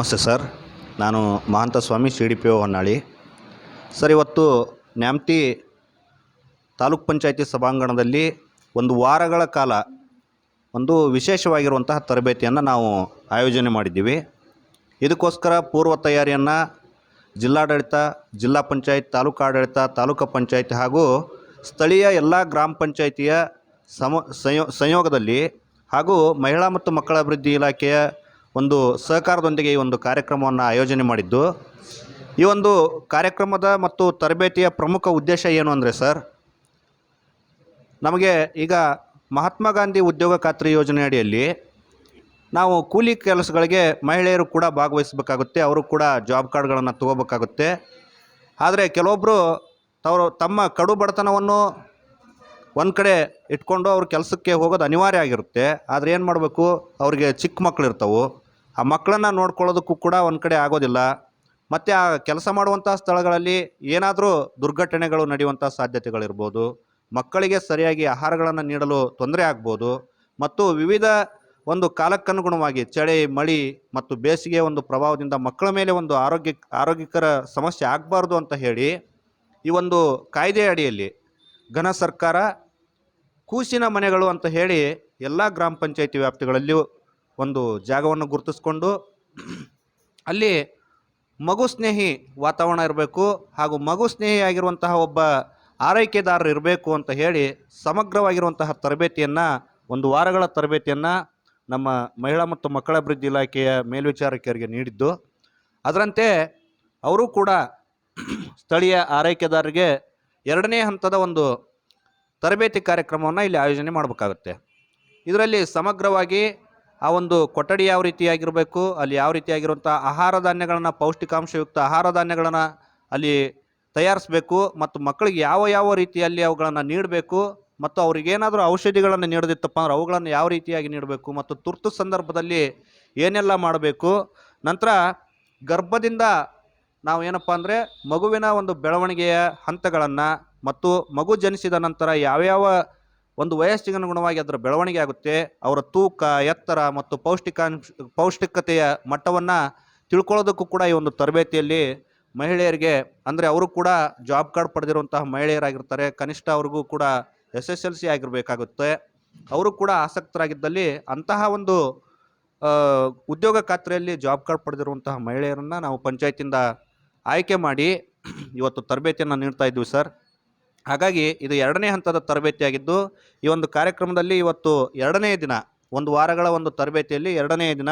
ನಮಸ್ತೆ ಸರ್. ನಾನು Mahanta Swamy C D P O Honnali. Sir, ಇವತ್ತು ನ್ಯಾಮ್ತಿ ತಾಲೂಕ್ ಪಂಚಾಯತಿ ಸಭಾಂಗಣದಲ್ಲಿ ಒಂದು ವಾರಗಳ ಕಾಲ ಒಂದು ವಿಶೇಷವಾಗಿರುವಂತಹ ತರಬೇತಿಯನ್ನು ನಾವು ಆಯೋಜನೆ ಮಾಡಿದ್ದೀವಿ. ಇದಕ್ಕೋಸ್ಕರ ಪೂರ್ವ ತಯಾರಿಯನ್ನು ಜಿಲ್ಲಾಡಳಿತ, ಜಿಲ್ಲಾ ಪಂಚಾಯತ್, ತಾಲೂಕು ಆಡಳಿತ, ತಾಲೂಕು ಪಂಚಾಯತ್ ಹಾಗೂ ಸ್ಥಳೀಯ ಎಲ್ಲ ಗ್ರಾಮ ಪಂಚಾಯಿತಿಯ ಸಮ ಸಂಯೋಗದಲ್ಲಿ ಹಾಗೂ ಮಹಿಳಾ ಮತ್ತು ಮಕ್ಕಳ ಅಭಿವೃದ್ಧಿ ಇಲಾಖೆಯ ಒಂದು ಸಹಕಾರದೊಂದಿಗೆ ಈ ಒಂದು ಕಾರ್ಯಕ್ರಮವನ್ನು ಆಯೋಜನೆ ಮಾಡಿದ್ದು. ಈ ಒಂದು ಕಾರ್ಯಕ್ರಮದ ಮತ್ತು ತರಬೇತಿಯ ಪ್ರಮುಖ ಉದ್ದೇಶ ಏನು ಅಂದರೆ ಸರ್, ನಮಗೆ ಈಗ ಮಹಾತ್ಮ ಗಾಂಧಿ ಉದ್ಯೋಗ ಖಾತ್ರಿ ಯೋಜನೆ ಅಡಿಯಲ್ಲಿ ನಾವು ಕೂಲಿ ಕೆಲಸಗಳಿಗೆ ಮಹಿಳೆಯರು ಕೂಡ ಭಾಗವಹಿಸಬೇಕಾಗುತ್ತೆ, ಅವರು ಕೂಡ ಜಾಬ್ ಕಾರ್ಡ್ಗಳನ್ನು ತಗೋಬೇಕಾಗುತ್ತೆ. ಆದರೆ ಕೆಲವೊಬ್ಬರು ತವರು ತಮ್ಮ ಕಡು ಬಡತನವನ್ನು ಒಂದು ಕಡೆ ಇಟ್ಕೊಂಡು ಅವ್ರ ಕೆಲಸಕ್ಕೆ ಹೋಗೋದು ಅನಿವಾರ್ಯ ಆಗಿರುತ್ತೆ. ಆದರೆ ಏನು ಮಾಡಬೇಕು? ಅವ್ರಿಗೆ ಚಿಕ್ಕ ಮಕ್ಕಳು ಇರ್ತವೆ. ಆ ಮಕ್ಕಳನ್ನು ನೋಡ್ಕೊಳ್ಳೋದಕ್ಕೂ ಕೂಡ ಒಂದು ಕಡೆ ಆಗೋದಿಲ್ಲ. ಮತ್ತು ಆ ಕೆಲಸ ಮಾಡುವಂಥ ಸ್ಥಳಗಳಲ್ಲಿ ಏನಾದರೂ ದುರ್ಘಟನೆಗಳು ನಡೆಯುವಂಥ ಸಾಧ್ಯತೆಗಳಿರ್ಬೋದು. ಮಕ್ಕಳಿಗೆ ಸರಿಯಾಗಿ ಆಹಾರಗಳನ್ನು ನೀಡಲು ತೊಂದರೆ ಆಗ್ಬೋದು. ಮತ್ತು ವಿವಿಧ ಒಂದು ಕಾಲಕ್ಕನುಗುಣವಾಗಿ ಚಳಿ, ಮಳಿ ಮತ್ತು ಬೇಸಿಗೆ ಒಂದು ಪ್ರಭಾವದಿಂದ ಮಕ್ಕಳ ಮೇಲೆ ಒಂದು ಆರೋಗ್ಯ, ಆರೋಗ್ಯಕರ ಸಮಸ್ಯೆ ಆಗಬಾರ್ದು ಅಂತ ಹೇಳಿ ಈ ಒಂದು ಕಾಯ್ದೆಯ ಅಡಿಯಲ್ಲಿ ಘನ ಸರ್ಕಾರ, ಕೂಸಿನ ಮನೆಗಳು ಅಂತ ಹೇಳಿ ಎಲ್ಲ ಗ್ರಾಮ ಪಂಚಾಯಿತಿ ವ್ಯಾಪ್ತಿಗಳಲ್ಲಿಯೂ ಒಂದು ಜಾಗವನ್ನು ಗುರುತಿಸ್ಕೊಂಡು ಅಲ್ಲಿ ಮಗು ಸ್ನೇಹಿ ವಾತಾವರಣ ಇರಬೇಕು ಹಾಗೂ ಮಗು ಸ್ನೇಹಿ ಆಗಿರುವಂತಹ ಒಬ್ಬ ಆರೈಕೆದಾರರು ಇರಬೇಕು ಅಂತ ಹೇಳಿ ಸಮಗ್ರವಾಗಿರುವಂತಹ ತರಬೇತಿಯನ್ನು, ಒಂದು ವಾರಗಳ ತರಬೇತಿಯನ್ನು ನಮ್ಮ ಮಹಿಳಾ ಮತ್ತು ಮಕ್ಕಳ ಅಭಿವೃದ್ಧಿ ಇಲಾಖೆಯ ಮೇಲ್ವಿಚಾರಕಿಯರಿಗೆ ನೀಡಿದ್ದು. ಅದರಂತೆ ಅವರು ಕೂಡ ಸ್ಥಳೀಯ ಆರೈಕೆದಾರರಿಗೆ ಎರಡನೇ ಹಂತದ ಒಂದು ತರಬೇತಿ ಕಾರ್ಯಕ್ರಮವನ್ನು ಇಲ್ಲಿ ಆಯೋಜನೆ ಮಾಡಬೇಕಾಗುತ್ತೆ. ಇದರಲ್ಲಿ ಸಮಗ್ರವಾಗಿ ಆ ಒಂದು ಕೊಠಡಿ ಯಾವ ರೀತಿಯಾಗಿರಬೇಕು ಅಲ್ಲಿ ಯಾವ ರೀತಿಯಾಗಿರುವಂಥ ಆಹಾರ ಧಾನ್ಯಗಳನ್ನು, ಪೌಷ್ಟಿಕಾಂಶಯುಕ್ತ ಆಹಾರ ಧಾನ್ಯಗಳನ್ನು ಅಲ್ಲಿ ತಯಾರಿಸಬೇಕು ಮತ್ತು ಮಕ್ಕಳಿಗೆ ಯಾವ ಯಾವ ರೀತಿಯಲ್ಲಿ ಅವುಗಳನ್ನು ನೀಡಬೇಕು ಮತ್ತು ಅವ್ರಿಗೇನಾದರೂ ಔಷಧಿಗಳನ್ನು ನೀಡದಿತ್ತಪ್ಪ ಅಂದ್ರೆ ಅವುಗಳನ್ನು ಯಾವ ರೀತಿಯಾಗಿ ನೀಡಬೇಕು ಮತ್ತು ತುರ್ತು ಸಂದರ್ಭದಲ್ಲಿ ಏನೆಲ್ಲ ಮಾಡಬೇಕು. ನಂತರ ಗರ್ಭದಿಂದ ನಾವು ಏನಪ್ಪ ಅಂದರೆ ಮಗುವಿನ ಒಂದು ಬೆಳವಣಿಗೆಯ ಹಂತಗಳನ್ನು ಮತ್ತು ಮಗು ಜನಿಸಿದ ನಂತರ ಯಾವ್ಯಾವ ಒಂದು ವಯಸ್ಸಿಗೆ ಅನುಗುಣವಾಗಿ ಅದರ ಬೆಳವಣಿಗೆ ಆಗುತ್ತೆ, ಅವರ ತೂಕ, ಎತ್ತರ ಮತ್ತು ಪೌಷ್ಟಿಕಾಂಶ, ಪೌಷ್ಟಿಕತೆಯ ಮಟ್ಟವನ್ನು ತಿಳ್ಕೊಳ್ಳೋದಕ್ಕೂ ಕೂಡ ಈ ಒಂದು ತರಬೇತಿಯಲ್ಲಿ ಮಹಿಳೆಯರಿಗೆ, ಅಂದರೆ ಅವರು ಕೂಡ ಜಾಬ್ ಕಾರ್ಡ್ ಪಡೆದಿರುವಂತಹ ಮಹಿಳೆಯರಾಗಿರ್ತಾರೆ, ಕನಿಷ್ಠ ಅವ್ರಿಗೂ ಕೂಡ ಎಸ್ ಎಸ್ ಎಲ್ ಸಿ ಆಗಿರಬೇಕಾಗುತ್ತೆ. ಅವರು ಕೂಡ ಆಸಕ್ತರಾಗಿದ್ದಲ್ಲಿ ಅಂತಹ ಒಂದು ಉದ್ಯೋಗ ಖಾತ್ರಿಯಲ್ಲಿ ಜಾಬ್ ಕಾರ್ಡ್ ಪಡೆದಿರುವಂತಹ ಮಹಿಳೆಯರನ್ನು ನಾವು ಪಂಚಾಯತಿಂದ ಆಯ್ಕೆ ಮಾಡಿ ಇವತ್ತು ತರಬೇತಿಯನ್ನು ನೀಡ್ತಾ ಇದ್ವಿ ಸರ್. ಹಾಗಾಗಿ ಇದು ಎರಡನೇ ಹಂತದ ತರಬೇತಿಯಾಗಿದ್ದು ಈ ಒಂದು ಕಾರ್ಯಕ್ರಮದಲ್ಲಿ ಇವತ್ತು ಎರಡನೇ ದಿನ, ಒಂದು ವಾರಗಳ ಒಂದು ತರಬೇತಿಯಲ್ಲಿ ಎರಡನೇ ದಿನ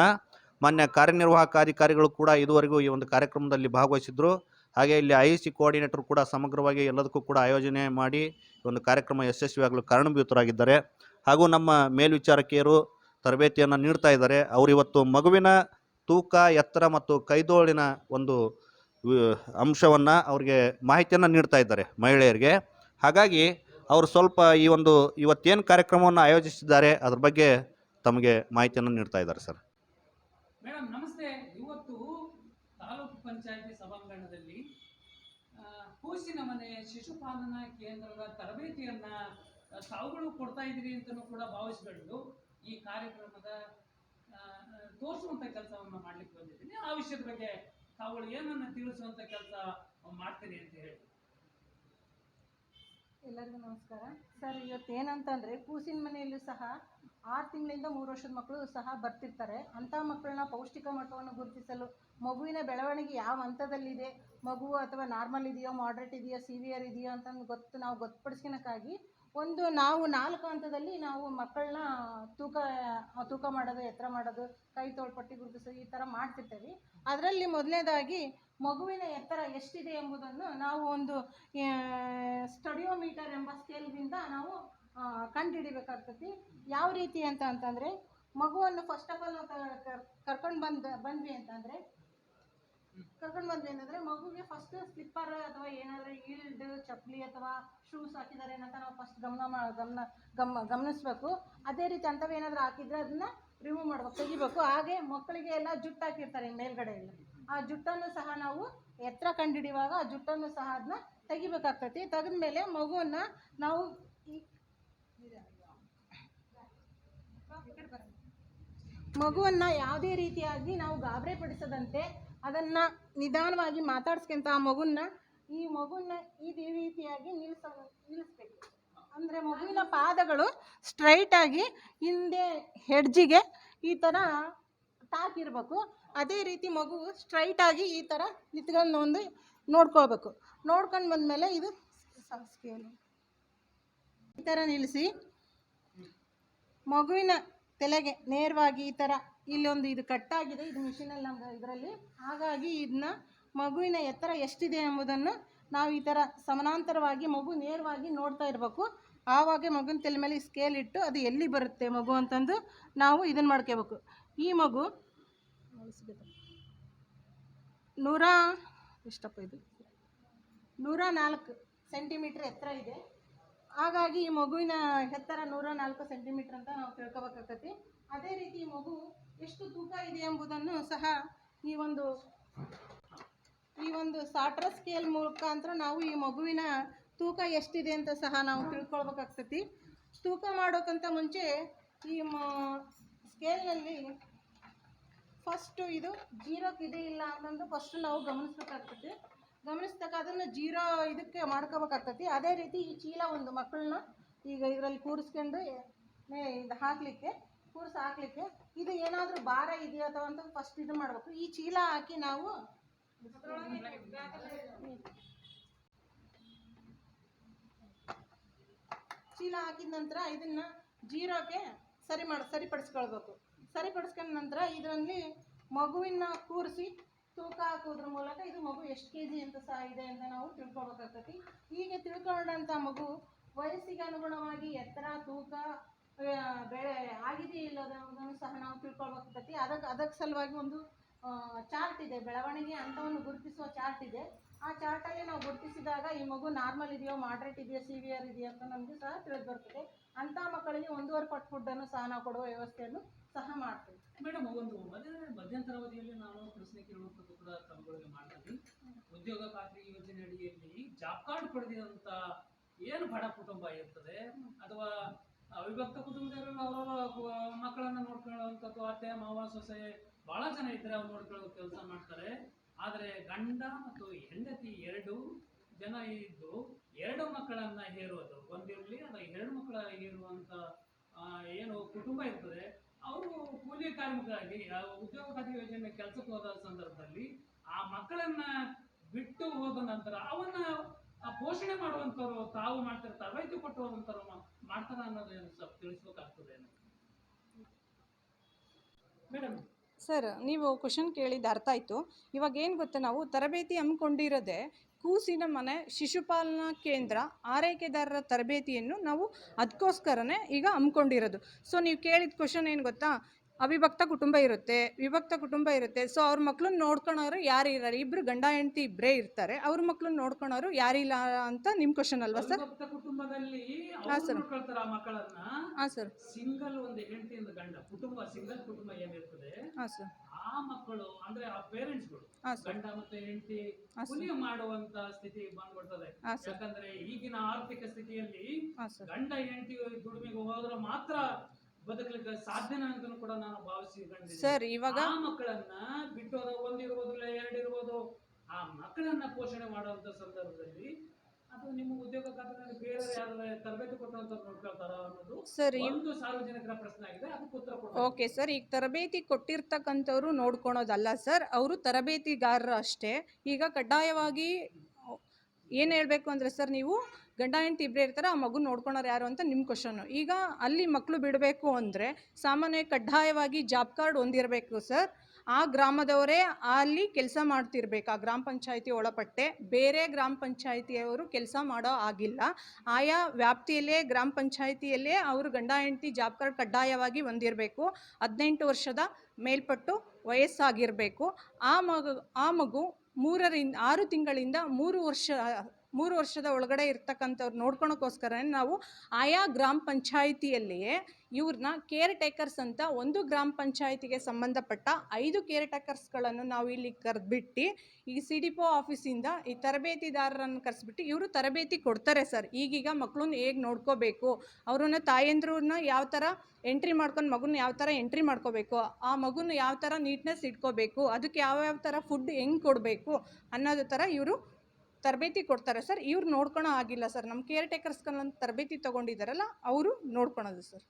ಮಾನ್ಯ ಕಾರ್ಯನಿರ್ವಾಹಕ ಅಧಿಕಾರಿಗಳು ಕೂಡ ಇದುವರೆಗೂ ಈ ಒಂದು ಕಾರ್ಯಕ್ರಮದಲ್ಲಿ ಭಾಗವಹಿಸಿದ್ರು. ಹಾಗೆ ಇಲ್ಲಿ ಐ ಸಿ ಕೋಆರ್ಡಿನೇಟರ್ ಕೂಡ ಸಮಗ್ರವಾಗಿ ಎಲ್ಲದಕ್ಕೂ ಕೂಡ ಆಯೋಜನೆ ಮಾಡಿ ಒಂದು ಕಾರ್ಯಕ್ರಮ ಯಶಸ್ವಿಯಾಗಲು ಕಾರಣಭೂತರಾಗಿದ್ದಾರೆ. ಹಾಗೂ ನಮ್ಮ ಮೇಲ್ವಿಚಾರಕಿಯರು ತರಬೇತಿಯನ್ನು ನೀಡ್ತಾ ಇದ್ದಾರೆ. ಅವರು ಇವತ್ತು ಮಗುವಿನ ತೂಕ, ಎತ್ತರ ಮತ್ತು ಕೈದೋಳಿನ ಒಂದು ಅಂಶವನ್ನು ಅವ್ರಿಗೆ ಮಾಹಿತಿಯನ್ನು ನೀಡ್ತಾ ಇದ್ದಾರೆ ಮಹಿಳೆಯರಿಗೆ. ಹಾಗಾಗಿ ಅವರು ಸ್ವಲ್ಪ ಈ ಒಂದು ಇವತ್ತೇನು ಕಾರ್ಯಕ್ರಮವನ್ನು ಆಯೋಜಿಸಿದ್ದಾರೆ ಅದ್ರ ಬಗ್ಗೆ ತಮಗೆ ಮಾಹಿತಿಯನ್ನು ನೀಡ್ತಾ ಇದ್ದಾರೆ ಸರ್. ಮೇಡಮ್ ನಮಸ್ತೆ. ಇವತ್ತು ತಾಲೂಕು ಪಂಚಾಯತಿ ಸಭಾಂಗಣದಲ್ಲಿ ಕೂಸಿನ ಮನೆ ಶಿಶುಪಾಲನಾ ಕೇಂದ್ರದ ತರಬೇತಿಯನ್ನ ತಾವುಗಳು ಕೊಡ್ತಾ ಇದ್ದೀರಿ ಅಂತಲೂ ಕೂಡ ಭಾವಿಸಿಕೊಂಡು ಈ ಕಾರ್ಯಕ್ರಮದ ತೋರಿಸುವಂತ ಕೆಲಸವನ್ನು ಮಾಡ್ಲಿಕ್ಕೆ ಬಂದಿದ್ದೀನಿ. ಆ ವಿಷಯದ ಬಗ್ಗೆ ತಾವುಗಳು ಏನನ್ನ ತಿಳಿಸುವಂತ ಕೆಲಸ ಮಾಡ್ತೀರಿ ಅಂತ ಹೇಳಿ. ಎಲ್ಲರಿಗೂ ನಮಸ್ಕಾರ. ಸರ್, ಇವತ್ತು ಏನಂತಂದರೆ ಕೂಸಿನ ಮನೆಯಲ್ಲೂ ಸಹ ಆರು ತಿಂಗಳಿಂದ ಮೂರು ವರ್ಷದ ಮಕ್ಕಳು ಸಹ ಬರ್ತಿರ್ತಾರೆ. ಅಂಥ ಮಕ್ಕಳನ್ನ ಪೌಷ್ಟಿಕ ಮಟ್ಟವನ್ನು ಗುರುತಿಸಲು ಮಗುವಿನ ಬೆಳವಣಿಗೆ ಯಾವ ಹಂತದಲ್ಲಿದೆ, ಮಗು ಅಥವಾ ನಾರ್ಮಲ್ ಇದೆಯೋ ಮಾಡ್ರೇಟ್ ಇದೆಯೋ ಸಿವಿಯರ್ ಇದೆಯೋ ಅಂತಂದು ಗೊತ್ತು, ನಾವು ಗೊತ್ತುಪಡಿಸ್ಕೊಳಕ್ಕಾಗಿ ಒಂದು ನಾವು ನಾಲ್ಕು ಹಂತದಲ್ಲಿ ನಾವು ಮಕ್ಕಳನ್ನ ತೂಕ ತೂಕ ಮಾಡೋದು, ಎತ್ತರ ಮಾಡೋದು, ಕೈ ತೋಳ್ಪಟ್ಟಿ ಗುರುತಿಸೋದು ಈ ಥರ ಮಾಡ್ತಿರ್ತೀವಿ. ಅದರಲ್ಲಿ ಮೊದಲನೇದಾಗಿ ಮಗುವಿನ ಎತ್ತರ ಎಷ್ಟಿದೆ ಎಂಬುದನ್ನು ನಾವು ಒಂದು ಸ್ಟಡಿಯೋಮೀಟರ್ ಎಂಬ ಸ್ಕೇಲ್ನಿಂದ ನಾವು ಕಂಡುಹಿಡಿಬೇಕಾಗ್ತತಿ ಯಾವ ರೀತಿ ಅಂತ ಅಂತಂದರೆ ಮಗುವನ್ನು ಫಸ್ಟ್ ಆಫ್ ಆಲ್ ಕರ್ಕೊಂಡು ಬಂದು, ಬಂದ್ವಿ ಅಂತಂದರೆ ಕರ್ಕೊಂಡು ಬಂದ್ರೆ ಏನಂದ್ರೆ, ಮಗುಗೆ ಫಸ್ಟ್ ಸ್ಲಿಪ್ಪರ್ ಅಥವಾ ಏನಾದ್ರೂ ಈಲ್ಡ್ ಚಪ್ಪಲಿ ಅಥವಾ ಶೂಸ್ ಹಾಕಿದ್ದಾರೆ ಅಂತ ನಾವು ಫಸ್ಟ್ ಗಮನ ಗಮನ, ಗಮ, ಗಮನಿಸ್ಬೇಕು. ಅದೇ ರೀತಿ ಅಂಥವು ಏನಾದರೂ ಹಾಕಿದ್ರೆ ಅದನ್ನ ರಿಮೂವ್ ಮಾಡ್ಬೇಕು, ತೆಗಿಬೇಕು. ಹಾಗೆ ಮಕ್ಕಳಿಗೆ ಎಲ್ಲ ಜುಟ್ಟು ಹಾಕಿರ್ತಾರೆ ಮೇಲ್ಗಡೆ ಎಲ್ಲ ಆ ಜುಟ್ಟನ್ನು ಸಹ ನಾವು ಎತ್ತರ ಕಂಡುಹಿಡಿಯುವಾಗ ಆ ಜುಟ್ಟನ್ನು ಸಹ ಅದನ್ನ ತೆಗಿಬೇಕಾಗ್ತೈತಿ. ತೆಗೆದ್ಮೇಲೆ ಮಗುವನ್ನ ನಾವು ಮಗುವನ್ನು ಯಾವುದೇ ರೀತಿಯಾಗಿ ನಾವು ಗಾಬರಿ ಪಡಿಸದಂತೆ ಅದನ್ನು ನಿಧಾನವಾಗಿ ಮಾತಾಡ್ಸ್ಕೊಂತ ಆ ಮಗುನ ಈ ಮಗುನ ಈ ರೀತಿಯಾಗಿ ನಿಲ್ಸ ನಿಲ್ಲಿಸ್ಬೇಕು ಅಂದರೆ ಮಗುವಿನ ಪಾದಗಳು ಸ್ಟ್ರೈಟಾಗಿ ಹಿಂದೆ ಹೆಡ್ಜಿಗೆ ಈ ಥರ ತಾಕಿರ್ಬೇಕು ಅದೇ ರೀತಿ ಮಗು ಸ್ಟ್ರೈಟಾಗಿ ಈ ಥರ ನಿತ್ಕೊಂಡು ಒಂದು ನೋಡ್ಕೋಬೇಕು ನೋಡ್ಕೊಂಡು ಬಂದಮೇಲೆ ಇದು ಸ್ಕೇಲು ಈ ಥರ ನಿಲ್ಲಿಸಿ ಮಗುವಿನ ತಲೆಗೆ ನೇರವಾಗಿ ಈ ಥರ ಇಲ್ಲೊಂದು ಇದು ಕಟ್ಟಾಗಿದೆ ಇದು ಮಿಷಿನಲ್ಲಿ ನಮ್ಗೆ ಇದರಲ್ಲಿ. ಹಾಗಾಗಿ ಇದನ್ನ ಮಗುವಿನ ಎತ್ತರ ಎಷ್ಟಿದೆ ಎಂಬುದನ್ನು ನಾವು ಈ ಥರ ಸಮಾನಾಂತರವಾಗಿ ಮಗು ನೇರವಾಗಿ ನೋಡ್ತಾ ಇರಬೇಕು. ಆವಾಗ ಮಗುನ ತಲೆ ಮೇಲೆ ಸ್ಕೇಲ್ ಇಟ್ಟು ಅದು ಎಲ್ಲಿ ಬರುತ್ತೆ ಮಗು ಅಂತಂದು ನಾವು ಇದನ್ನು ಮಾಡ್ಕೋಬೇಕು. ಈ ಮಗು ನೂರ ಎಷ್ಟಪ್ಪ ಇದು? ನೂರ ನಾಲ್ಕು ಸೆಂಟಿಮೀಟ್ರ್ ಎತ್ತರ ಇದೆ. ಹಾಗಾಗಿ ಈ ಮಗುವಿನ ಎತ್ತರ ನೂರ ನಾಲ್ಕು ಸೆಂಟಿಮೀಟ್ರ್ ಅಂತ ನಾವು ತಿಳ್ಕೊಬೇಕಾಗತ್ತೆ ಅದೇ ರೀತಿ ಮಗು ಎಷ್ಟು ತೂಕ ಇದೆ ಎಂಬುದನ್ನು ಸಹ ಈ ಒಂದು ಈ ಒಂದು ಸಾಟ್ರ ಸ್ಕೇಲ್ ಮುಖಾಂತರ ನಾವು ಈ ಮಗುವಿನ ತೂಕ ಎಷ್ಟಿದೆ ಅಂತ ಸಹ ನಾವು ತಿಳ್ಕೊಳ್ಬೇಕಾಗ್ತತಿ. ತೂಕ ಮಾಡೋಕ್ಕಿಂತ ಮುಂಚೆ ಈ ಮ, ಸ್ಕೇಲ್ನಲ್ಲಿ ಫಸ್ಟು ಇದು ಜೀರೋಕ್ಕೆ ಇದೆ ಇಲ್ಲ ಅಂತಂದು ಫಸ್ಟ್ ನಾವು ಗಮನಿಸ್ಬೇಕಾಗ್ತತಿ. ಗಮನಿಸ್ತಕ್ಕ ಅದನ್ನು ಜೀರೋ ಇದಕ್ಕೆ ಮಾಡ್ಕೋಬೇಕಾಗ್ತತಿ. ಅದೇ ರೀತಿ ಈ ಚೀಲ ಒಂದು ಮಕ್ಕಳನ್ನ ಈಗ ಇದರಲ್ಲಿ ಕೂರಿಸ್ಕೊಂಡು ಇದು ಹಾಕಲಿಕ್ಕೆ ಕೂರಿಸಿ ಹಾಕಲಿಕ್ಕೆ ಇದು ಏನಾದರೂ ಭಾರ ಇದೆಯಾ ಅಥವಾ ಅಂತ ಫಸ್ಟ್ ಇದು ಮಾಡಬೇಕು. ಈ ಚೀಲ ಹಾಕಿ ನಾವು ಚೀಲ ಹಾಕಿದ ನಂತರ ಇದನ್ನು ಜೀರೋಗೆ ಸರಿ ಮಾಡಿ, ಸರಿಪಡಿಸ್ಕೊಳ್ಬೇಕು. ಸರಿಪಡಿಸ್ಕೊಂಡ ನಂತರ ಇದರಲ್ಲಿ ಮಗುವಿನ ಕೂರಿಸಿ ತೂಕ ಹಾಕೋದ್ರ ಮೂಲಕ ಇದು ಮಗು ಎಷ್ಟು ಕೆ ಜಿ ಅಂತ ಸಹ ಇದೆ ಅಂತ ನಾವು ತಿಳ್ಕೊಬೇಕಾಗ್ತೈತಿ. ಹೀಗೆ ತಿಳ್ಕೊಂಡಂಥ ಮಗು ವಯಸ್ಸಿಗೆ ಅನುಗುಣವಾಗಿ ಎತ್ತರ, ತೂಕ ಬೆಳೆ ಆಗಿದೆ ಇಲ್ಲದನ್ನು ಸಹ ನಾವು ತಿಳ್ಕೊಳ್ಬೇಕಾಗ್ತೈತಿ. ಅದಕ್ಕೆ ಅದಕ್ಕೆ ಸಲುವಾಗಿ ಒಂದು ಚಾರ್ಟ್ ಇದೆ. ಬೆಳವಣಿಗೆ ಹಂತವನ್ನು ಗುರುತಿಸುವ ಚಾರ್ಟ್ ಇದೆ. ಆ ಚಾರ್ಟಲ್ಲಿ ನಾವು ಗುರುತಿಸಿದಾಗ ಈ ಮಗು ನಾರ್ಮಲ್ ಇದೆಯೋ, ಮಾಡ್ರೇಟ್ ಇದೆಯೋ, ಸಿವಿಯರ್ ಇದೆಯೋ ಅಂತ ನಮಗೆ ಸಹ ತಿಳಿದು ಬರ್ತದೆ. ಅಂಥ ಮಕ್ಕಳಿಗೆ ಒಂದೂವರೆ ಪಟ್ಟು ಫುಡ್ಡನ್ನು ಸಹ ನಾವು ಕೊಡುವ ವ್ಯವಸ್ಥೆಯನ್ನು ಸಹ ಮಾಡ್ತೀವಿ. ಮೇಡಮ್, ಒಂದು ಮಧ್ಯ ಮಧ್ಯಂತರ ಅವಧಿಯಲ್ಲಿ ನಾನು ಪ್ರಶ್ನೆ ಕೇಳುವಂಥದ್ದು ಕೂಡ ತಮ್ಮಗಳಿಗೆ ಮಾಡ್ತೀನಿ. ಉದ್ಯೋಗ ಖಾತ್ರಿ ಯೋಜನೆ ಅಡಿಯಲ್ಲಿ ಜಾಬ್ ಕಾರ್ಡ್ ಪಡೆದಿರುವಂತ ಏನು ಬಡ ಕುಟುಂಬ ಇರ್ತದೆ, ಅಥವಾ ಅವಿಭಕ್ತ ಕುಟುಂಬದವರು ಅವರವರ ಮಕ್ಕಳನ್ನ ನೋಡ್ಕೊಳ್ಳುವಂಥದ್ದು, ಅತ್ತೆ, ಮಾವ, ಸೊಸೆ, ಬಹಳ ಜನ ಇದ್ರೆ ಅವ್ರು ನೋಡ್ಕೊಳ್ಳೋ ಕೆಲಸ ಮಾಡ್ತಾರೆ. ಆದರೆ ಗಂಡ ಮತ್ತು ಹೆಂಡತಿ ಎರಡು ಜನ ಇದ್ದು ಎರಡು ಮಕ್ಕಳನ್ನ ಹೇರೋದು. ಒಂದಿರಲಿ ಅಥವಾ ಎರಡು ಮಕ್ಕಳ ಹೇರುವಂತ ಏನು ಕುಟುಂಬ ಇರ್ತದೆ, ಅವರು ಕೂಲಿ ಕಾರ್ಮಿಕರಾಗಿ ಉದ್ಯೋಗ ಖಾತ್ರಿ ಯೋಜನೆ ಕೆಲಸಕ್ಕೆ ಹೋದ ಸಂದರ್ಭದಲ್ಲಿ ಆ ಮಕ್ಕಳನ್ನ ಬಿಟ್ಟು ಹೋದ ನಂತರ ಅವನ್ನ ಆ ಪೋಷಣೆ ಮಾಡುವಂಥವ್ರು ತಾವು ಮಾಡ್ತಾರೆ ತರಬೇತಿ ಕೊಟ್ಟು ಹೋದಂಥವ್ರು ಮಾ- ಮಾಡ್ತಾರ ಅನ್ನೋದೇನು ಸ್ವಲ್ಪ ತಿಳಿಸ್ಬೇಕಾಗ್ತದೆ ಮೇಡಮ್. ಸರ್, ನೀವು ಕ್ವಶನ್ ಕೇಳಿದ ಅರ್ಥ ಆಯಿತು. ಇವಾಗ ಏನು ಗೊತ್ತಾ, ನಾವು ತರಬೇತಿ ಹಮ್ಮಿಕೊಂಡಿರೋದೆ ಕೂಸಿನ ಮನೆ, ಶಿಶುಪಾಲನಾ ಕೇಂದ್ರ, ಆರೈಕೆದಾರರ ತರಬೇತಿಯನ್ನು ನಾವು ಅದಕ್ಕೋಸ್ಕರನೇ ಈಗ ಹಮ್ಮಿಕೊಂಡಿರೋದು. ಸೊ ನೀವು ಕೇಳಿದ ಕ್ವಶನ್ ಏನು ಗೊತ್ತಾ ಅವಿಭಕ್ತ ಕುಟುಂಬ ಇರುತ್ತೆ ವಿಭಕ್ತ ಕುಟುಂಬ ಇರುತ್ತೆ. ಸೊ ಅವ್ರ ಮಕ್ಳನ್ನ ನೋಡ್ಕೊಳೋರು ಯಾರು ಇರಲ್ಲ ಇಬ್ರು ಗಂಡ ಹೆಂಡತಿ ಇಬ್ಬರೇ ಇರ್ತಾರೆ. ಅವ್ರ ಮಕ್ಳನ್ನ ನೋಡ್ಕೊಳೋರು ಯಾರಿಲ್ಲ ಅಂತ ನಿಮ್ಮ ಕ್ವಶನ್ ಅಲ್ವಾ ಸರ್? ಕುಟುಂಬದಲ್ಲಿ ಹಾಂ ಸರ್. ಮಕ್ಕಳನ್ನ. ಹಾಂ ಸರ್. ಸಿಂಗಲ್ ಒಂದು ಹೆಂಡತಿ ಒಂದು ಗಂಡ. ಕುಟುಂಬ ಸಿಂಗಲ್ ಕುಟುಂಬ ಏನಿರ್ತದೆ? ಹಾಂ ಸರ್. ಆ ಮಕ್ಕಳು ಅಂದ್ರೆ ಆ ಪೇರೆಂಟ್ಸ್ಗಳು ಗಂಡ ಮತ್ತು ಹೆಂಡತಿ ಸರ್. ಮಾಡುವಂತ ಸ್ಥಿತಿ ಬಂದ್ಬಿಡ್ತದೆ. ಯಾಕಂದ್ರೆ ಈಗಿನ ಆರ್ಥಿಕ ಸ್ಥಿತಿಯಲ್ಲಿ ಗಂಡ ಹೆಂಡತಿ ದುಡಿಮೆಗೆ ಹೋದ್ರೆ ಮಾತ್ರ ಬದುಕಲಿಕ್ಕೆ ಸಾಧ್ಯನ ಅಂತಲೂ ಕೂಡ ನಾನು ಭಾವಿಸಿ. ಸರ್ ಇವಾಗ ಆ ಮಕ್ಕಳನ್ನ ಬಿಟ್ಟು ಹೋದ ಒಂದಿರ್ಬೋದು ಇಲ್ಲ ಎರಡಿರ್ಬೋದು ಆ ಮಕ್ಕಳನ್ನ ಪೋಷಣೆ ಮಾಡುವಂತ ಸಂದರ್ಭದಲ್ಲಿ ಅಥವಾ ನಿಮ್ಮ ಉದ್ಯೋಗ ಖಾತೆಗಳಲ್ಲಿ ಬೇರೆ ಯಾರು ತರಬೇತಿ ಕೊಟ್ಟಂತ ನೋಡ್ಕೊಳ್ತಾರ ಅನ್ನೋದು ಸರ್ ಒಂದು ಸಾರ್ವಜನಿಕರ ಪ್ರಶ್ನೆ ಆಗಿದೆ ಅದಕ್ಕೆ ಉತ್ತರ ಕೊಡಿ ಓಕೆ ಸರ್ ಈಗ ತರಬೇತಿ ಕೊಟ್ಟಿರ್ತಕ್ಕಂಥವ್ರು ನೋಡ್ಕೊಳೋದಲ್ಲ ಸರ್ ಅವರು ತರಬೇತಿಗಾರರು ಅಷ್ಟೇ ಈಗ ಕಡ್ಡಾಯವಾಗಿ ಏನು ಹೇಳಬೇಕು ಅಂದರೆ ಸರ್ ನೀವು ಗಂಡ ಹೆಂಡತಿ ಇಬ್ಬರೇ ಇರ್ತಾರೆ ಆ ಮಗು ನೋಡ್ಕೊಳೋರು ಯಾರು ಅಂತ ನಿಮ್ಮ ಕ್ವಶನ್ನು ಈಗ ಅಲ್ಲಿ ಮಕ್ಕಳು ಬಿಡಬೇಕು ಅಂದರೆ ಸಾಮಾನ್ಯ ಕಡ್ಡಾಯವಾಗಿ ಜಾಬ್ ಕಾರ್ಡ್ ಹೊಂದಿರಬೇಕು ಸರ್ ಆ ಗ್ರಾಮದವರೇ ಅಲ್ಲಿ ಕೆಲಸ ಮಾಡ್ತಿರ್ಬೇಕು. ಆ ಗ್ರಾಮ ಪಂಚಾಯಿತಿ ಒಳಪಟ್ಟೆ ಬೇರೆ ಗ್ರಾಮ ಪಂಚಾಯತಿಯವರು ಕೆಲಸ ಮಾಡೋ ಆಗಿಲ್ಲ. ಆಯಾ ವ್ಯಾಪ್ತಿಯಲ್ಲೇ ಗ್ರಾಮ ಪಂಚಾಯತಿಯಲ್ಲೇ ಅವರು ಗಂಡ ಹೆಂಡತಿ ಜಾಬ್ ಕಾರ್ಡ್ ಕಡ್ಡಾಯವಾಗಿ ಹೊಂದಿರಬೇಕು ಹದಿನೆಂಟು ವರ್ಷದ ಮೇಲ್ಪಟ್ಟು ವಯಸ್ಸಾಗಿರಬೇಕು. ಆ ಮಗು ಆ ಮಗು ಮೂರರಿಂದ, ಆರು ತಿಂಗಳಿಂದ ಮೂರು ವರ್ಷ ಮೂರು ವರ್ಷದ ಒಳಗಡೆ ಇರ್ತಕ್ಕಂಥವ್ರು ನೋಡ್ಕೊಳಕ್ಕೋಸ್ಕರ ನಾವು ಆಯಾ ಗ್ರಾಮ ಪಂಚಾಯಿತಿಯಲ್ಲಿಯೇ ಇವ್ರನ್ನ ಕೇರ್ ಟೇಕರ್ಸ್ ಅಂತ ಒಂದು ಗ್ರಾಮ ಪಂಚಾಯಿತಿಗೆ ಸಂಬಂಧಪಟ್ಟ ಐದು ಕೇರ್ ಟೇಕರ್ಸ್ಗಳನ್ನು ನಾವು ಇಲ್ಲಿ ಕರೆದ್ಬಿಟ್ಟು ಈ ಸಿ ಡಿ ಪೋ ಆಫೀಸಿಂದ ಈ ತರಬೇತಿದಾರರನ್ನು ಕರೆಸ್ಬಿಟ್ಟು ಇವರು ತರಬೇತಿ ಕೊಡ್ತಾರೆ ಸರ್. ಈಗೀಗ ಮಕ್ಕಳನ್ನ ಹೇಗೆ ನೋಡ್ಕೋಬೇಕು? ಅವ್ರನ್ನ ತಾಯಂದ್ರನ್ನ ಯಾವ ಥರ ಎಂಟ್ರಿ ಮಾಡ್ಕೊಂಡು ಮಗುನ ಯಾವ ಥರ ಎಂಟ್ರಿ ಮಾಡ್ಕೋಬೇಕು? ಆ ಮಗುನ ಯಾವ ಥರ ನೀಟ್ನೆಸ್ ಇಟ್ಕೋಬೇಕು? ಅದಕ್ಕೆ ಯಾವ್ಯಾವ ಥರ ಫುಡ್ ಹೆಂಗೆ ಕೊಡಬೇಕು ಅನ್ನೋದು ಥರ ಇವರು ತರಬೇತಿ ಕೊಡ್ತಾರೆ ಸರ್. ಇವ್ರು ನೋಡ್ಕೊಳೋ ಆಗಿಲ್ಲ ಸರ್. ನಮ್ಮ ಕೇರ್ ಟೇಕರ್ಸ್ಗಳನ್ನ ತರಬೇತಿ ತೊಗೊಂಡಿದ್ದಾರಲ್ಲ ಅವರು ನೋಡ್ಕೊಳೋದು ಸರ್.